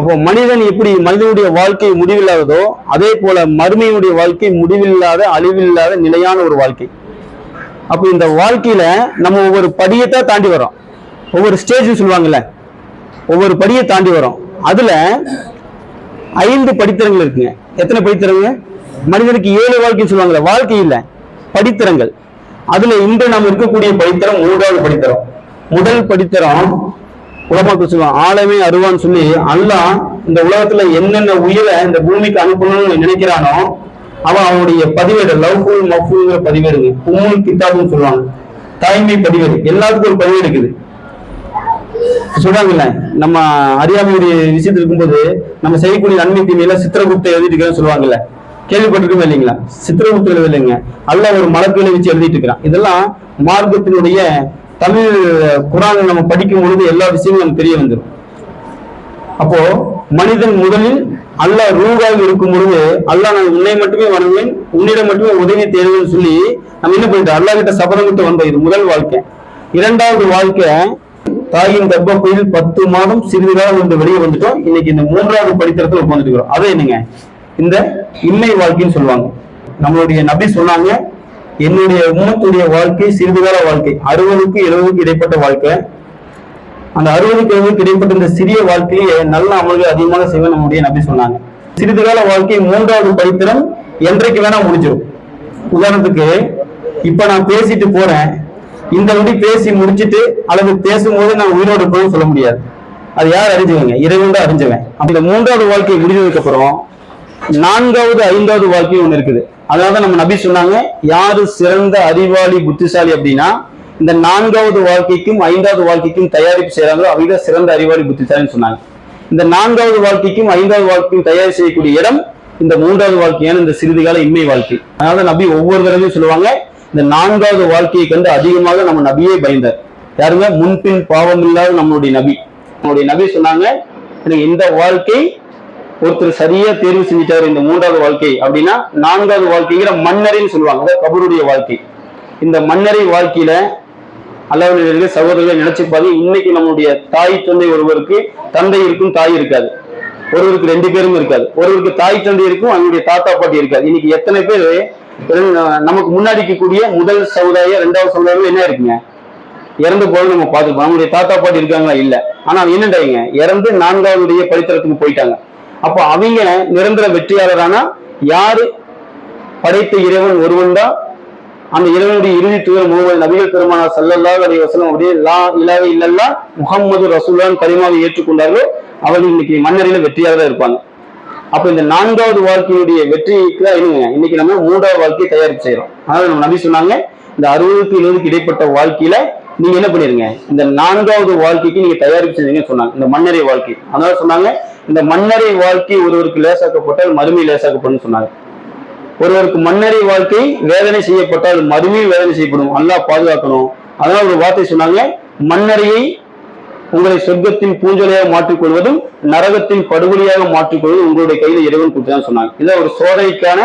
அப்போ மனிதன் எப்படி மனிதனுடைய வாழ்க்கை முடிவில்லாததோ அதே போல மருமையுடைய வாழ்க்கை முடிவில்லாத அழிவில்லாத நிலையான ஒரு வாழ்க்கை. அப்போ இந்த வாழ்க்கையில நம்ம ஒவ்வொரு படியத்தான் தாண்டி வரோம் ஒவ்வொரு ஸ்டேஜ் சொல்லுவாங்கல்ல. ஒவ்வொரு படியை தாண்டி வரோம் அதுல ஐந்து படித்தரங்கள் இருக்குங்க. எத்தனை படித்தரங்க மனிதனுக்கு ஏழு வாழ்க்கை சொல்லுவாங்கல்ல. வாழ்க்கை இல்ல படித்தரங்கள் அதுல இன்று நாம் இருக்கக்கூடிய படித்தரம் மூன்றாவது படித்தரம் முதல் படித்தரம் உலமாக்கள் சொல்லுவான் ஆழமே அருவான்னு சொல்லி அல்லா இந்த உலகத்துல என்னென்ன உயிரை இந்த பூமிக்கு அனுப்பணும்னு நினைக்கிறானோ அவன் அவனுடைய பதிவேடு லவ்ஃபுல் மஃபுல்ங்கிற பதிவேடுங்க உம்முல் கித்தாப்னு சொல்லுவாங்க. தாய்மை பதிவேடு. எல்லாத்துக்கும் ஒரு பதிவேடு இருக்குது. சொல்றாங்கல்ல நம்ம அறியாமையுடைய விஷயத்துல இருக்கும்போது நம்ம செய்யக்கூடிய நன்மை தீமையில சித்திரகுப்தை எழுதிட்டு இருக்கிறேன்னு சொல்லுவாங்கல்ல. கேள்விப்பட்டிருக்கோம் இல்லைங்களா? சித்திரகுப்த எழுதலைங்க. அல்ல ஒரு மலக்குகளை வச்சு எழுதிட்டு இருக்கிறான். இதெல்லாம் மார்க்கத்தினுடைய தமிழ் குரானை நம்ம படிக்கும் பொழுது எல்லா விஷயமும் நமக்கு தெரிய வந்துடும் அப்போ மனிதன் முதலில் அல்ல ரூகாக இருக்கும் பொழுது அல்லாஹ் நான் உன்னை மட்டுமே வணங்குவேன் உன்னிடம் மட்டுமே உதவி தேடுவேன்னு சொல்லி நம்ம என்ன பண்ணிட்டோம்? அல்லா கிட்ட சபதம் விட்டு வந்த இது முதல் வாழ்க்கை. இரண்டாவது வாழ்க்கை தாயின் கர்ப்பப்பையில் பத்து மாதம் சிறிது வந்து வெளியே வந்துட்டோம். இன்னைக்கு இந்த மூன்றாவது படித்தரத்துல உட்காந்துட்டு இருக்கிறோம். அது என்னங்க? இந்த இன்மை வாழ்க்கைன்னு சொல்லுவாங்க. நம்மளுடைய நபி சொன்னாங்க என்னுடைய உம்மத்துடைய வாழ்க்கை சிறிது கால வாழ்க்கை. அறுபதுக்கு எழுபதுக்கு இடைப்பட்ட வாழ்க்கை. அந்த அறுபதுக்கு எழுபதுக்கு இடைப்பட்ட இந்த சிறிய வாழ்க்கையை நல்ல அமல்கள் அதிகமாக செய்வேன் நம்முடைய நபி சொன்னாங்க. சிறிது கால வாழ்க்கை மூன்றாவது படித்திரம் என்றைக்கு வேணா முடிஞ்சிடும் உதாரணத்துக்கு இப்ப நான் பேசிட்டு போறேன். இந்த நொடி பேசி முடிச்சிட்டு அல்லது பேசும்போது நான் உயிரோடு இருப்பேன்னு சொல்ல முடியாது. அது யார் அறிஞ்சவங்க? இறைவன் தான் அறிஞ்சுவேன். அப்ப இந்த மூன்றாவது வாழ்க்கை முடிஞ்சதுக்கு அப்புறம் நான்காவது ஐந்தாவது வாழ்க்கை ஒன்று இருக்குது. அதனால நம்ம நபி சொன்னாங்க யாரு சிறந்த அறிவாளி புத்திசாலி அப்படின்னா இந்த நான்காவது வாழ்க்கைக்கும் ஐந்தாவது வாழ்க்கைக்கும் தயாரிப்பு செய்யறாங்களோ அவங்க சிறந்த அறிவாளி புத்திசாலின்னு சொன்னாங்க. இந்த நான்காவது வாழ்க்கைக்கும் ஐந்தாவது வாழ்க்கைக்கும் தயார் செய்யக்கூடிய இடம் இந்த மூன்றாவது வாழ்க்கையான இந்த சிறிது கால இன்மை வாழ்க்கை. அதனால நபி ஒவ்வொரு தடவையும் சொல்லுவாங்க இந்த நான்காவது வாழ்க்கையை கண்டு அதிகமாக நம்ம நபியே பயந்தார். யாருங்க? முன்பின் பாவம் இல்லாத நம்மளுடைய நபி. நம்மளுடைய நபி சொன்னாங்க எனக்கு இந்த வாழ்க்கை ஒருத்தர் சரியா தேர்வு செஞ்சிட்டாரு இந்த மூன்றாவது வாழ்க்கை அப்படின்னா நான்காவது வாழ்க்கைங்கிற மன்னரின்னு சொல்லுவாங்க. அதாவது கபருடைய வாழ்க்கை. இந்த மன்னரை வாழ்க்கையில அல்லாவுடைய சகோதரர்களை நினைச்சு பார்த்து இன்னைக்கு நம்மளுடைய தாய் தந்தை ஒருவருக்கு தந்தை இருக்கும் தாய் இருக்காது. ஒருவருக்கு ரெண்டு பேரும் இருக்காது. ஒருவருக்கு தாய் தந்தை இருக்கும் அவங்களுடைய தாத்தா பாட்டி இருக்காது. இன்னைக்கு எத்தனை பேர் நமக்கு முன்னாடி இருக்கக்கூடிய முதல் சமுதாயம் இரண்டாவது சமுதாயம் என்ன இருக்குங்க? இறந்து போது நம்ம பார்த்துருப்போம் அவங்களுடைய தாத்தா பாட்டி இருக்காங்களா? இல்ல. ஆனா என்னண்டாங்க இறந்து நான்காவதுடைய படித்தரத்துக்கு போயிட்டாங்க. அப்போ அவங்க நிரந்தர வெற்றியாளரானா யாரு? படைத்த இறைவன் ஒருவன் தான். அந்த இறைவனுடைய இறுதி தூதர் முகமது நபிகள் பெருமானா ஸல்லல்லாஹு அலி வசலம் அப்படியே லா இலாஹ இல்லல்லா முகமது ரசூலுல்லாஹ் பரிமாவை ஏற்றுக்கொண்டார்களோ அவர்கள் இன்னைக்கு மன்னரையில வெற்றியாளராக இருப்பாங்க. அப்ப இந்த நான்காவது வாழ்க்கையுடைய வெற்றிக்கு தான் என்னங்க இன்னைக்கு நம்ம மூன்றாவது வாழ்க்கையை தயாரிப்பு செய்யறோம் அதனால நம்ம நபி சொன்னாங்க இந்த அறுபதுக்கு எழுபதுக்கு இடைப்பட்ட வாழ்க்கையில நீங்க என்ன பண்ணிருங்க இந்த நான்காவது வாழ்க்கைக்கு நீங்க தயாரிப்பு செஞ்சீங்கன்னு சொன்னாங்க. இந்த மன்னரை வாழ்க்கை. அதனால சொன்னாங்க இந்த மன்னரை வாழ்க்கை ஒருவருக்கு லேசாக்கப்பட்டால் மறுமை லேசாக்கப்படும் சொன்னாங்க. ஒருவருக்கு மன்னரை வாழ்க்கை வேதனை செய்யப்பட்டால் மறுமையும் வேதனை செய்யப்படும். நல்லா பாதுகாக்கணும். அதனால ஒரு வார்த்தை சொன்னாங்க மன்னரையை உங்களை சொர்க்கத்தின் பூஞ்சொலையாக மாற்றிக்கொள்வதும் நரகத்தின் படுகொலியாக மாற்றிக்கொள்வதும் உங்களுடைய கையில் இறைவன் கொடுத்துதான் சொன்னாங்க. இதான் ஒரு சோதனைக்கான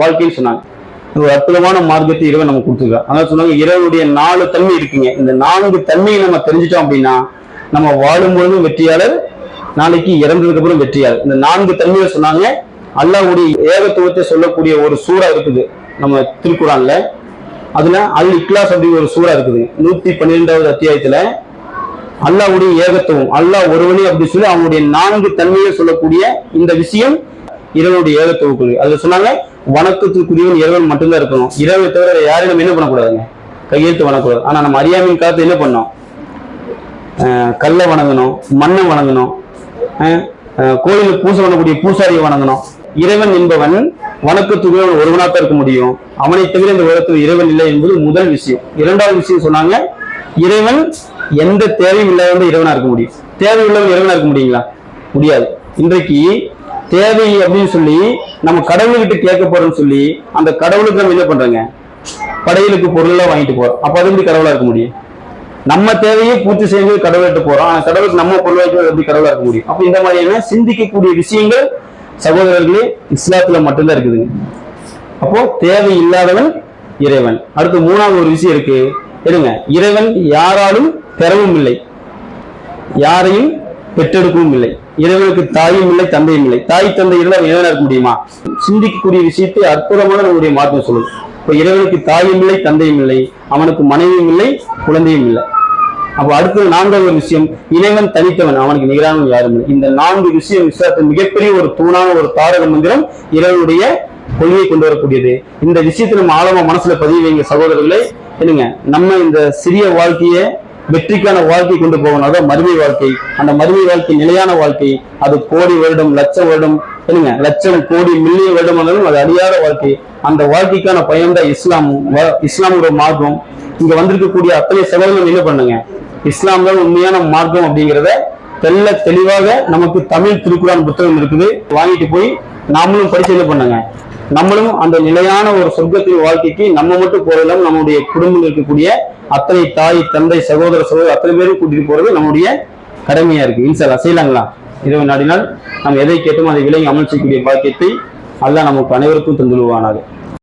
வாழ்க்கைன்னு சொன்னாங்க. ஒரு அற்புதமான மார்க்கத்தை இறைவன் நம்ம கொடுத்துருக்காரு அதனால சொன்னாங்க இறைவனுடைய நாலு தன்மை இருக்குங்க. இந்த நான்கு தன்மையை நம்ம தெரிஞ்சிட்டோம் அப்படின்னா நம்ம வாழும் பொழுதும் வெற்றியாளர் நாளைக்கு இறந்ததுக்கு அப்புறம் இந்த நான்கு தன்மையை சொன்னாங்க. அல்லாவுடைய ஏகத்துவத்தை சொல்லக்கூடிய ஒரு சூறா இருக்குது நம்ம திருக்குறான்ல. அதுல அல் இக்லாஸ் அப்படிங்கிற ஒரு சூறா இருக்குது. நூத்தி பன்னிரெண்டாவது அத்தியாயத்துல அல்லாவுடைய ஏகத்துவம் அல்லாஹ் ஒருவனே அப்படின்னு சொல்லி அவனுடைய நான்கு தன்மையை சொல்லக்கூடிய இந்த விஷயம் இறைவனுடைய ஏகத்துவக்குரிய அதுல சொன்னாங்க வணக்கத்துக்குரியவன் இறைவன் மட்டும்தான் இருக்கணும். இறைவனை தவிர யாரும் யாரையும் நம்ம என்ன பண்ணக்கூடாதுங்க? கையெழுத்து வணக்கூடாது ஆனா நம்ம அறியாமையின் காலத்துல என்ன பண்ணோம்? கல்லை வணங்கணும் மண்ணை வணங்கணும் கோயிலில் கோயிலுக்கு பூசை பண்ணக்கூடிய பூசாரியை வணங்கணும். இறைவன் என்பவன் வணக்கத்துக்கு ஒருவனாக இருக்க முடியும். அவனை தவிர இந்த உலகத்தில் இறைவன் இல்லை என்பது முதல் விஷயம். இரண்டாவது விஷயம் சொன்னாங்க இறைவன் எந்த தேவையும் இல்லாத இறைவனா இருக்க முடியும். தேவை உள்ளவன் இறைவனா இருக்க முடியுங்களா? முடியாது. இன்றைக்கு தேவை அப்படின்னு சொல்லி நம்ம கடவுள்கிட்ட கேட்க போறோம்னு சொல்லி அந்த கடவுளுக்கு நம்ம என்ன பண்றோங்க? படையலுக்கு பொருளெல்லாம் வாங்கிட்டு போறோம். அப்ப அது எப்படி கடவுளா இருக்க முடியும்? நம்ம தேவையை பூர்த்தி செய்து கடவுள்கிட்ட போறோம். ஆனா கடவுளுக்கு நம்ம பொருள் வைக்கிறது எப்படி கடவுளா இருக்க முடியும்? அப்ப இந்த மாதிரியான சிந்திக்கக்கூடிய விஷயங்கள் சகோதரர்களே இஸ்லாத்துல மட்டும்தான் இருக்குதுங்க. அப்போ தேவை இல்லாதவன் இறைவன். அடுத்து மூணாவது ஒரு விஷயம் இருக்கு. எடுங்க இறைவன் யாராலும் பெறவும் இல்லை. யாரையும் பெற்றெடுக்கவும் இல்லை. இறைவனுக்கு தாயும் இல்லை தந்தையும் இல்லை. தாய் தந்தை இல்லை இறைவனா இருக்க முடியுமா? சிந்திக்கக்கூடிய விஷயத்தை அற்புதமான நம்முடைய மாற்றம் சொல்லுது. இப்போ இறைவனுக்கு தாயும் இல்லை தந்தையும் இல்லை அவனுக்கு மனைவியும் இல்லை குழந்தையும் இல்லை. அப்போ அடுத்தது நான்காவது விஷயம் இறைவன் தனித்தவன் அவனுக்கு நிகரானவன் யாரும் இல்லை. இந்த நான்கு விஷயம் விசுவாசத்தின் மிகப்பெரிய ஒரு தூணான ஒரு தாரக மந்திரம் இறைவனுடைய கொள்கையை கொண்டு வரக்கூடியது. இந்த விஷயத்தை நம்ம ஆழமா மனசுல பதிவு வைங்க சகோதரர்களே. என்னங்க நம்ம இந்த சிறிய வாழ்க்கையை வெற்றிக்கான வாழ்க்கை கொண்டு போகணும். அதான் மறுமை வாழ்க்கை. அந்த மறுமை வாழ்க்கை நிலையான வாழ்க்கை. அது கோடி வருடம் லட்ச வருடம் சொல்லுங்க. லட்சம் கோடி மில்லியன் வருடம் வந்தாலும் அது அழியாத வாழ்க்கை. அந்த வாழ்க்கைக்கான பயன்தான் இஸ்லாம். இஸ்லாமோட மார்க்கம். இங்க வந்திருக்கக்கூடிய அத்தனை சகோதரர்கள் என்ன பண்ணுங்க? இஸ்லாம் தான் உண்மையான மார்க்கம் அப்படிங்கிறத தெள்ள தெளிவாக நமக்கு தமிழ் திருக்குறான் புத்தகம் இருக்குது. வாங்கிட்டு போய் நாமளும் படிச்சு என்ன பண்ணுங்க? நம்மளும் அந்த நிலையான ஒரு சொர்க்கத்தின் வாழ்க்கைக்கு நம்ம மட்டும் போறதில்லாம நம்முடைய குடும்பம் இருக்கக்கூடிய அத்தனை தாய் தந்தை சகோதர சகோதரர் அத்தனை பேரும் கூட்டிட்டு போறது நம்முடைய கடமையா இருக்கு. இன்சாலா செய்யலாங்களா? இரவு நாடினால் நாம் எதை கேட்டோமோ அதை விலங்கி அமல் செய்யக்கூடிய பாக்கியத்தை அல்லாஹ் நமக்கு அனைவருக்கும் தந்துடுவானாக